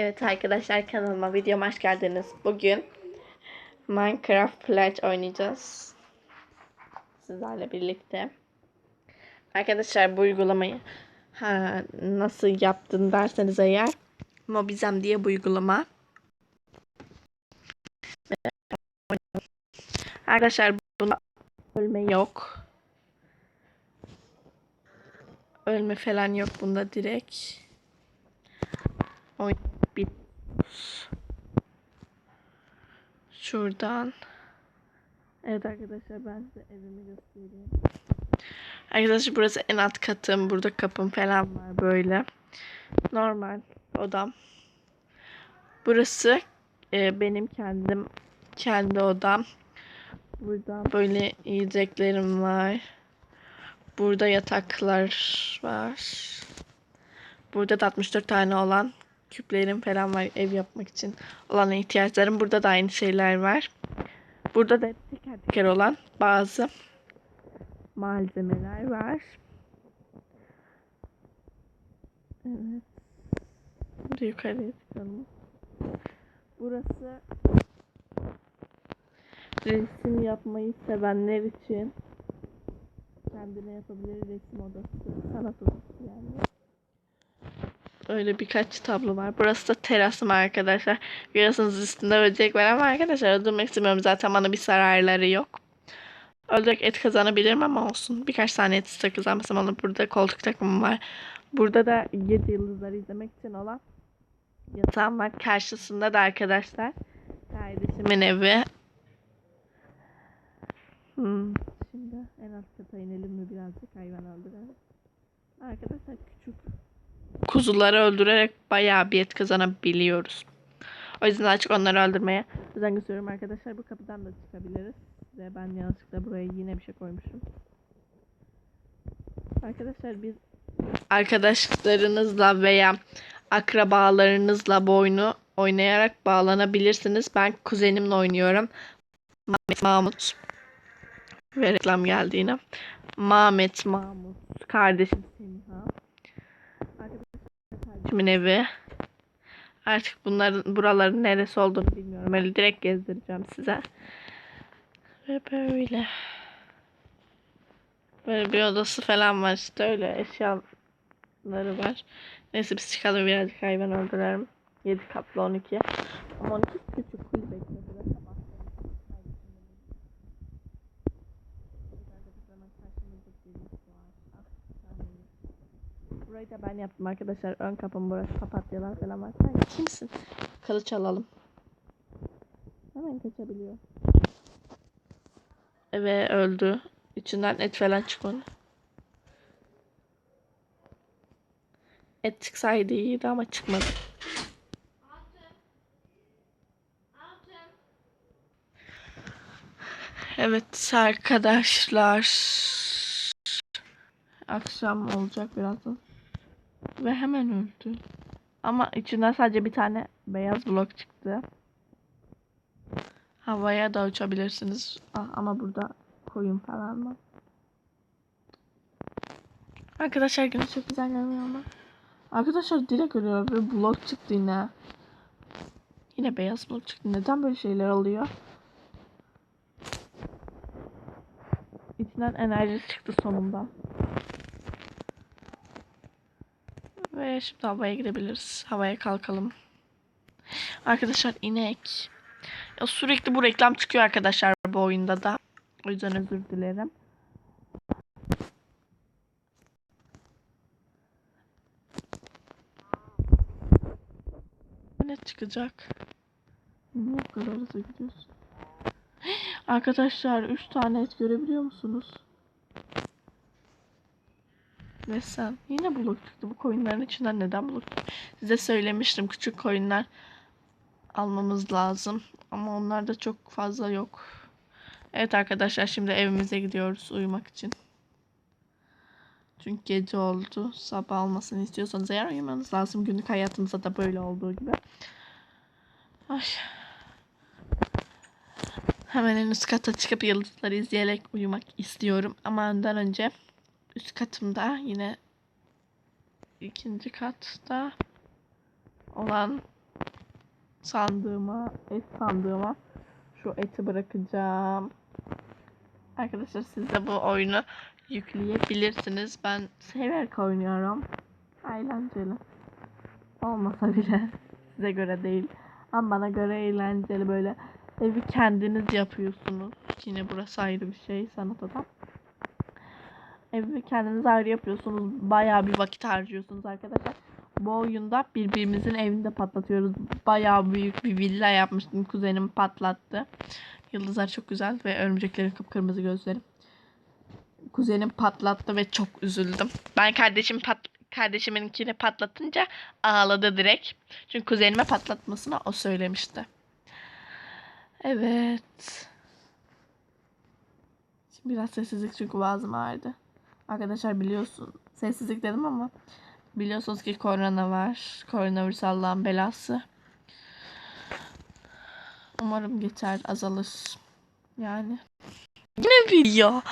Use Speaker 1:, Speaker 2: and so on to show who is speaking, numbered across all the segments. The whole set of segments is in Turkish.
Speaker 1: Evet arkadaşlar kanalıma videoma hoş geldiniz. Bugün Minecraft Pledge oynayacağız. Sizlerle birlikte. Arkadaşlar bu uygulamayı ha, nasıl yaptın derseniz eğer Mobizem diye bu uygulama. Arkadaşlar bunda ölme yok. Ölme falan yok bunda direkt. Bit. Şuradan. Evet arkadaşlar ben size evimi göstereyim. Arkadaşlar burası en alt katım. Burada kapım falan var böyle. Normal odam. Burası e, benim kendim kendi odam. Burada böyle yiyeceklerim var. Burada yataklar var. Burada da 64 tane olan küplerim falan var ev yapmak için olan ihtiyaçlarım. Burada da aynı şeyler var. Burada da teker teker olan bazı malzemeler var. Evet. Burada yukarıya çıkalım. Burası resim yapmayı sevenler için kendine yapabilir resim odası, sanat odası yani. Öyle birkaç tablo var. Burası da terasım arkadaşlar. Görüyorsunuz üstünde böcek var ama arkadaşlar öldürmek istemiyorum. Zaten bana bir zararları yok. Öldürerek et kazanabilirim ama olsun. Birkaç tane et ister kazanmasam olur. Burada koltuk takımım var. Burada da gece yıldızları izlemek için olan yatağım var. Karşısında da arkadaşlar kardeşimin evi. Hmm. Şimdi en alt kata inelim mi birazcık hayvan öldürelim. Arkadaşlar küçük kuzuları öldürerek bayağı bir et kazanabiliyoruz. O yüzden açık onları öldürmeye özen gösteriyorum arkadaşlar. Bu kapıdan da çıkabiliriz. Ve ben yanlışlıkla buraya yine bir şey koymuşum. Arkadaşlar biz arkadaşlarınızla veya akrabalarınızla bu oyunu oynayarak bağlanabilirsiniz. Ben kuzenimle oynuyorum. Mahmut. Ve reklam geldi yine. Mehmet Mahmut. Kardeşim Semiha. Kardeşimin evi. Artık bunların buraların neresi olduğunu bilmiyorum. Öyle direkt gezdireceğim size. Ve böyle. Böyle bir odası falan var işte öyle eşyaları var. Neyse biz çıkalım birazcık hayvan öldürelim. 7 katlı 12. Ama 12 küçük kulübe burası. Burayı da ben yaptım arkadaşlar. Ön kapım burası. Papatyalar falan var. Sen kimsin? Kılıç alalım. Hemen kaçabiliyor. Ve öldü. İçinden et falan çıkmadı. Et çıksaydı iyiydi ama çıkmadı. Evet arkadaşlar. Akşam olacak birazdan. Ve hemen öldü. Ama içinden sadece bir tane beyaz blok çıktı. Havaya da uçabilirsiniz. Ah, ama burada koyun falan var. Arkadaşlar günü çok güzel görünüyor ama. Arkadaşlar direkt ölüyor ve blok çıktı yine. Yine beyaz blok çıktı. Neden böyle şeyler oluyor? İçinden enerji çıktı sonunda. Şimdi havaya gidebiliriz. Havaya kalkalım. Arkadaşlar inek. Ya sürekli bu reklam çıkıyor arkadaşlar bu oyunda da. O yüzden özür dilerim. Ne çıkacak? Bu kadar hızlı gidiyorsun? Arkadaşlar 3 tane et görebiliyor musunuz? Sen yine blok çıktı. Bu koyunların içinden neden çıktı? Size söylemiştim küçük koyunlar almamız lazım. Ama onlar da çok fazla yok. Evet arkadaşlar şimdi evimize gidiyoruz uyumak için. Çünkü gece oldu. Sabah olmasını istiyorsanız eğer uyumanız lazım. Günlük hayatımızda da böyle olduğu gibi. Ay. Hemen en üst kata çıkıp yıldızları izleyerek uyumak istiyorum. Ama ondan önce üst katımda yine ikinci katta olan sandığıma, et sandığıma şu eti bırakacağım. Arkadaşlar siz de bu oyunu yükleyebilirsiniz. Ben severek oynuyorum. Eğlenceli. Olmasa bile size göre değil. Ama bana göre eğlenceli böyle evi kendiniz yapıyorsunuz. Yine burası ayrı bir şey sanat adam. Evi kendiniz ayrı yapıyorsunuz. Bayağı bir vakit harcıyorsunuz arkadaşlar. Bu oyunda birbirimizin evini de patlatıyoruz. Bayağı büyük bir villa yapmıştım. Kuzenim patlattı. Yıldızlar çok güzel ve örümceklerin kıpkırmızı gözleri. Kuzenim patlattı ve çok üzüldüm. Ben kardeşim pat kardeşiminkini patlatınca ağladı direkt. Çünkü kuzenime patlatmasını o söylemişti. Evet. Şimdi biraz sessizlik çünkü boğazım ağrıdı. Arkadaşlar biliyorsun sessizlik dedim ama biliyorsunuz ki korona var. Koronavirüs Allah'ın belası. Umarım geçer azalır. Yani. Yine bir ya.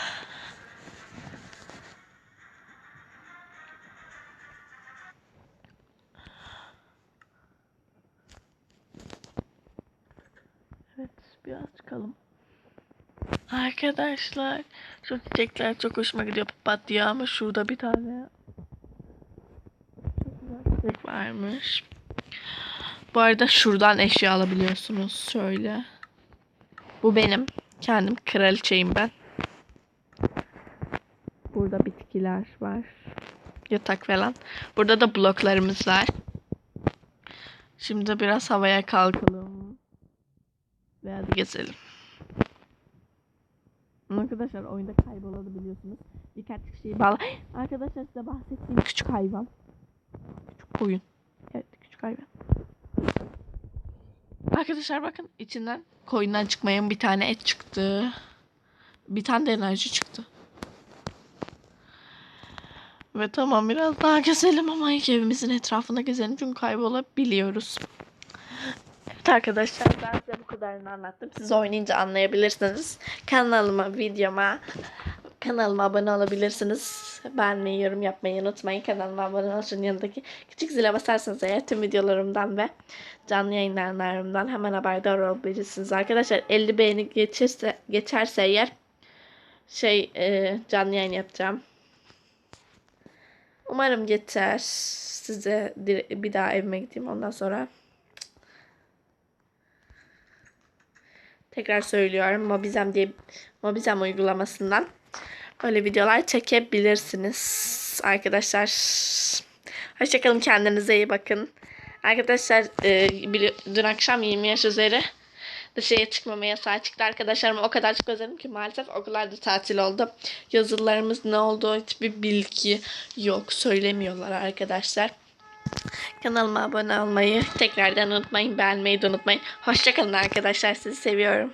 Speaker 1: Evet biraz çıkalım. Arkadaşlar şu çiçekler çok hoşuma gidiyor papatya ama şurada bir tane çok güzel çiçek varmış. Bu arada şuradan eşya alabiliyorsunuz şöyle. Bu benim. Kendim kraliçeyim ben. Burada bitkiler var. Yatak falan. Burada da bloklarımız var. Şimdi biraz havaya kalkalım. Ve hadi gezelim. Arkadaşlar oyunda kaybolabiliyorsunuz. Birkaç kişiyi bağla. Arkadaşlar size bahsettiğim küçük hayvan. Küçük koyun. Evet küçük hayvan. Arkadaşlar bakın içinden koyundan çıkmayan bir tane et çıktı. Bir tane de enerji çıktı. Ve tamam biraz daha gezelim ama ilk evimizin etrafında gezelim çünkü kaybolabiliyoruz. Evet arkadaşlar ben size bu kadarını anlattım. Siz oynayınca anlayabilirsiniz. Kanalıma, videoma, kanalıma abone olabilirsiniz. Beğenmeyi, yorum yapmayı unutmayın. Kanalıma abone olun. Yanındaki küçük zile basarsanız eğer tüm videolarımdan ve canlı yayınlarımdan hemen haberdar olabilirsiniz. Arkadaşlar 50 beğeni geçirse, geçerse eğer şey e, canlı yayın yapacağım. Umarım geçer. Size bir daha evime gideyim ondan sonra. Tekrar söylüyorum. Mobizem diye Mobizem uygulamasından böyle videolar çekebilirsiniz arkadaşlar. Hoşçakalın kendinize iyi bakın. Arkadaşlar e, dün akşam 20 yaş üzeri dışarıya çıkmamaya yasağı çıktı. Arkadaşlarıma o kadar çok özledim ki maalesef okullar da tatil oldu. Yazılarımız ne oldu hiçbir bilgi yok. Söylemiyorlar arkadaşlar. Kanalıma abone olmayı tekrardan unutmayın. Beğenmeyi de unutmayın. Hoşçakalın arkadaşlar. Sizi seviyorum.